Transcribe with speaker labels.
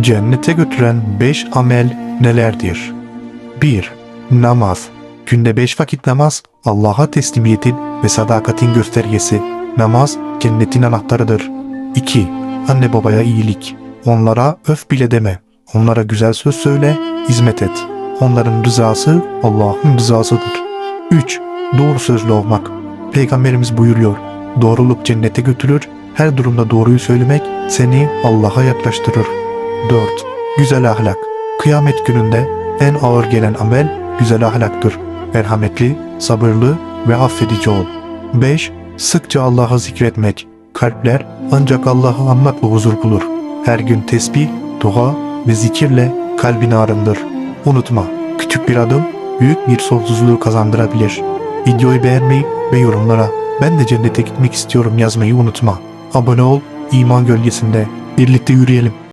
Speaker 1: Cennete götüren 5 amel nelerdir? 1. Namaz. Günde 5 vakit namaz Allah'a teslimiyetin ve sadakatin göstergesi. Namaz cennetin anahtarıdır. 2. Anne babaya iyilik. Onlara öf bile deme. Onlara güzel söz söyle, hizmet et. Onların rızası Allah'ın rızasıdır. 3. Doğru sözlü olmak. Peygamberimiz buyuruyor. Doğruluk cennete götürür. Her durumda doğruyu söylemek seni Allah'a yaklaştırır. 4. Güzel ahlak. Kıyamet gününde en ağır gelen amel güzel ahlaktır. Merhametli, sabırlı ve affedici ol. 5. Sıkça Allah'ı zikretmek. Kalpler ancak Allah'ı anmakla huzur bulur. Her gün tesbih, dua ve zikirle kalbini arındır. Unutma, küçük bir adım büyük bir sonsuzluğu kazandırabilir. Videoyu beğenmeyi ve yorumlara ben de cennete gitmek istiyorum yazmayı unutma. Abone ol, iman gölgesinde. Birlikte yürüyelim.